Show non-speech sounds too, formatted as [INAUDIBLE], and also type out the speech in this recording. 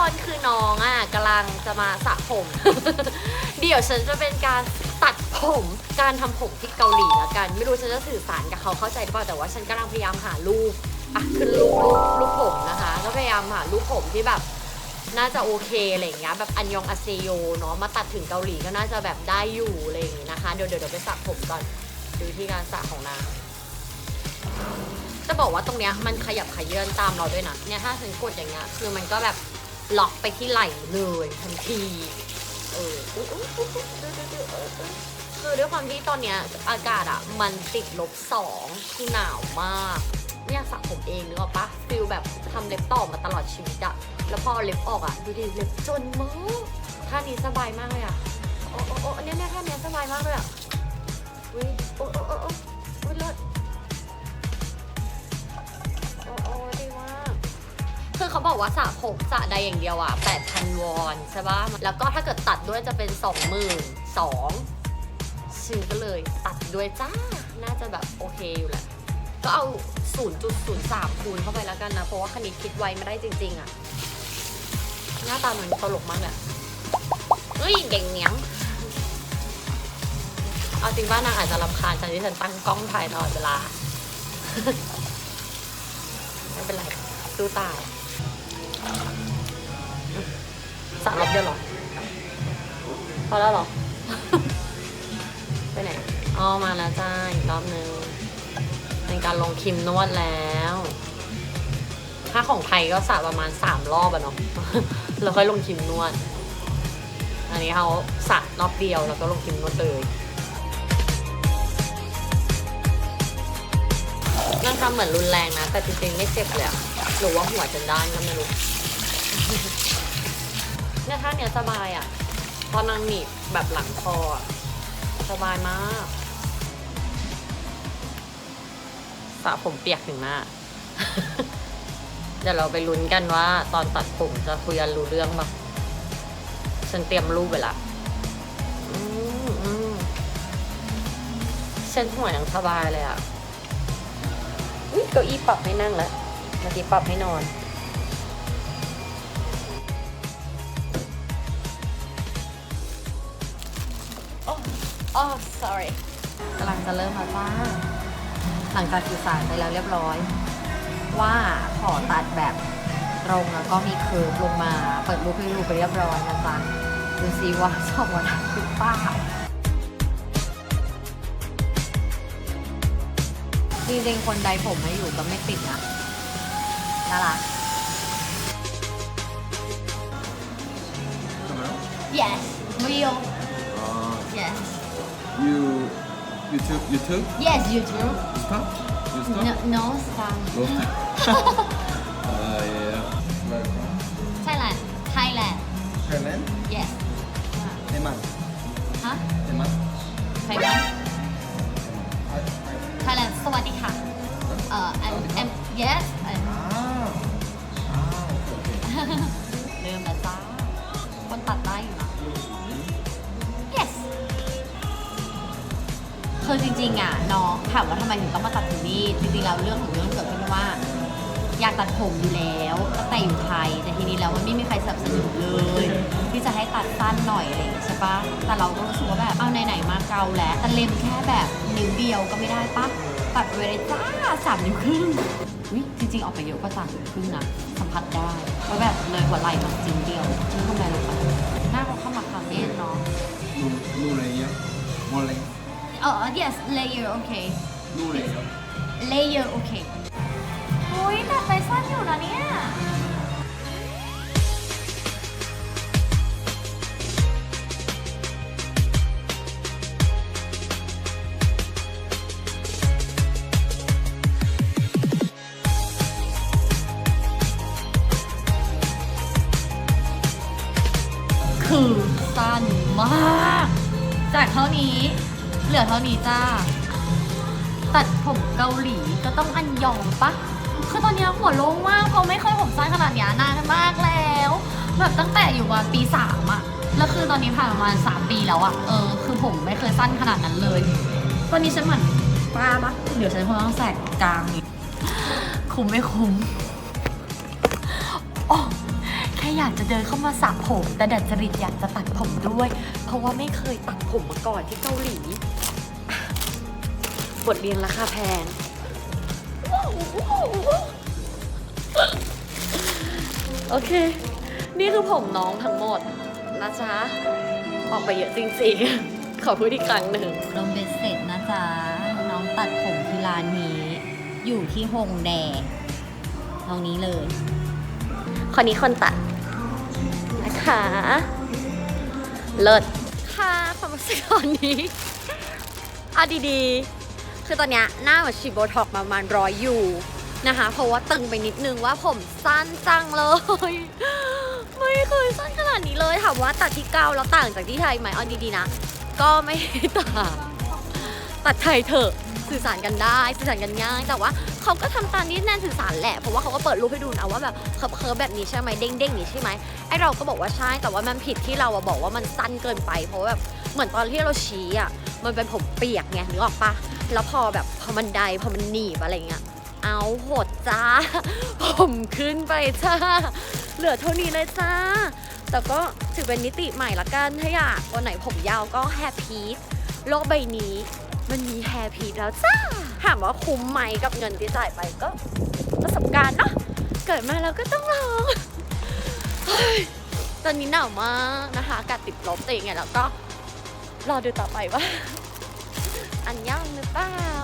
คนคือน้องอะกำลังจะมาสระผม เดี๋ยวฉันจะเป็นการตัดผมการทำผมที่เกาหลีแล้วกัน ไม่รู้ฉันจะสื่อสารกับเขาเข้าใจหรือเปล่าแต่ว่าฉันกำลังพยายามหารูปอะขึ้นรูปรูปรูปผมนะคะก็พยายามหารูปผมที่แบบน่าจะโอเคอะไรอย่างเงี้ยแบบอันยองอาเซโยเนาะมาตัดถึงเกาหลีก็น่าจะแบบได้อยู่อะไรอย่างงี้นะคะเดี๋ยวเดี๋ยวเดี๋ยวไปสระผมก่อนดูที่การสระของนางจะบอกว่าตรงเนี้ยมันขยับขยื่นตามเราด้วยนะเนี่ยถ้าฉันกดอย่างเงี้ยคือมันก็แบบ ล็อกไปที่ไหล่เลยทันที เออคือด้วยความที่ตอนเนี้ยอากาศอะ มันติดลบสองคือหนาวมาก เนี่ยสระผมเองนึกออกปะฟิลแบบทำเล็บต่อมาตลอดชีวิตอะแล้วพอเล็บออกอะดูดิเล็บจนมากท่านี้สบายมากเลยอะโอ้โอ้โอ้อันเนี้ยเนี่ยท่านี้สบายมากเลยอะอุ้ยโอ้โอ้โอ้ บอกว่าสระผมสระใดอย่างเดียวอะ8,000 วอนใช่ปะแล้วก็ถ้าเกิดตัดด้วยจะเป็น 22,000ซึ่งก็เลยตัดด้วยจ้า น่าจะแบบโอเคอยู่แหละ ก็เอา 0.03 คูณเข้าไปแล้วกันนะ เพราะว่าคณิตคิดไวไม่ได้จริง ๆอะหน้าตามันตลกมากเลยเฮ้ยเก่งเนี้ยงเอาจริงว่านางอาจจะรำคาญฉันที่ฉันตั้งกล้องถ่ายตลอดเวลา ไม่เป็นไรดูตาย สามรอบเดียวเหรอ พอแล้วหรอ ไปไหนอ๋อมาแล้วจ้าอีกรอบนึงเป็นการลงครีมนวดแล้ว ถ้าของไทยก็สระประมาณสามรอบอะเนาะแล้วค่อยลงครีมนวด อันนี้เขาสระรอบเดียวแล้วก็ลงครีมนวดเลยนั่งทำเหมือนรุนแรงนะ แต่จริงๆไม่เจ็บเลยหรือว่าหัวจนด้านก็ไม่รู้ เนี่ยท่าเนี้ยสบายอะพอนางหนีบแบบหลังคออะสบายมากสระผมเปียกถึงหน้า เดี๋ยวเราไปลุ้นกันว่า ตอนตัดผมจะคุยกันรู้เรื่องปะฉันเตรียมรูปไปละอืมอืมฉันหัวยังสบายเลยอะอุ๊ยเก้าอี้ปรับให้นั่งแล้วเมื่อกี้ปรับให้นอน อ้โอ้ sorry กำลังจะเริ่มแล้วจ้าหลังจากสื่อสารไปแล้วเรียบร้อย ว่าขอตัดแบบตรงแล้วก็มีเคิร์ฟลงมาเปิดรูปให้ดูไปเรียบร้อยนะจ๊ะดูซิว่าชอบวันไหนหรือเปล่าจริงๆคนใดผมไม่อยู่ก็ไม่ติดนะน่ารัก Camera? yes real Uh, yes you you took you took yes you do you stop? You stop? No no stop. No stop [LAUGHS] uh, yeah. Where from? Thailand. Thailand. Thailand? Yes. Thailand. ฮะ Thailand คือจริงๆอะน้องถามว่าทำไมถึงต้องมาตัดถึงนี่จริงๆแล้วเรื่องของเรื่องเกิดขึ้นเพราะว่า อยากตัดผมอยู่แล้วตั้งแต่อยู่ไทย แต่ทีนี้แล้วมันไม่มีใครสนับสนุนเลย ที่จะให้ตัดสั้นหน่อยอะไรอย่างเงี้ยใช่ปะแต่เราก็รู้สึกว่าแบบเอาไหนๆมาเกาแล้วแต่เล็มแค่แบบนิ้วเดียวก็ไม่ได้ปะตัดไปเลยจ้าสามนิ้วครึ่งวิจริงๆออกไปเยอะกว่าสามนิ้วครึ่งนะสัมผัสได้ว่าแบบเลยหัวไหล่มาจริงเดียวนี่ทำไมลงไปหน้าเขาเข้ามาคำเน่เนาะ no no layer more layer เออ yes layer โอเค no layer layer โอเคอุ้ยตัดไปสั้นอยู่นะเนี่ย คือสั้นมาก จากเท่านี้ เหลือเท่านี้จ้า ตัดผมเกาหลีก็ต้องอันยองปะคือตอนนี้หัวโล่งมากเพราะไม่เคยผมสั้นขนาดนี้นานมากแล้ว แบบตั้งแต่อยู่มาปีสามอะแล้วคือตอนนี้ผ่านประมาณสามปีแล้วอะเออคือผมไม่เคยสั้นขนาดนั้นเลย ตอนนี้ฉันเหมือนป้าปะเดี๋ยวฉันคงต้องแสกกลางอีกคุ้มไม่คุ้มโอ้แค่อยากจะเดินเข้ามาสระผม แต่ดัดจริตอยากจะตัดผมด้วย เพราะว่าไม่เคยตัดผมมาก่อนที่เกาหลี บทเรียนราคาแพง โอเค นี่คือผมน้องทั้งหมดนะจ๊ะ ออกไปเยอะจริงๆ ขอพูดอีกครั้งหนึ่ง รวมเบ็ดเสร็จนะจ๊ะ น้องตัดผมที่ร้านนี้ อยู่ที่ฮงแดตรงนี้เลย คนนี้คนตัด นะคะ เลิศ ค่ะความรู้สึกตอนนี้เอาดีๆ คือตอนเนี้ยหน้าเหมือนฉีดโบท็อกมาประมาณร้อยอยู่นะคะ เพราะว่าตึงไปนิดนึงว่าผมสั้นจังเลย ไม่เคยสั้นขนาดนี้เลยถามว่าตัดที่เก้าแล้วต่างจากที่ไทยไหมเอาดีๆนะ ก็ไม่ต่างตัดไทยเถอะสื่อสารกันได้สื่อสารกันง่าย แต่ว่าเขาก็ทำตามที่แนนสื่อสารแหละเพราะว่าเขาก็เปิดรูปให้ดูนะว่าแบบเคิร์ฟเคิร์ฟแบบนี้ใช่ไหมเด้งเด้งนี้ใช่ไหมไอเราก็บอกว่าใช่แต่ว่ามันผิดที่เราบอกว่ามันสั้นเกินไป เพราะแบบเหมือนตอนที่เราชี้อะมันเป็นผมเปียกไงนึกออกปะ แล้วพอแบบพอมันไดพอมันหนีบอะไรเงี้ย เอาโหดจ้า ผมขึ้นไปจ้า เหลือเท่านี้เลยจ้า แต่ก็ถือเป็นมิติใหม่ละกัน ถ้าอยากวันไหนผมยาวก็แฮปปี้โลกใบนี้มันมีแฮร์พีทแล้วจ้า ถามว่าคุ้มไหมกับเงินที่จ่ายไปก็ประสบการณ์เนาะ เกิดมาแล้วก็ต้องลองตอนนี้หนาวมากนะคะ อากาศติดลบแต่ยังไงแล้วก็รอดูต่อไปว่า อันย่างหรือเปล่า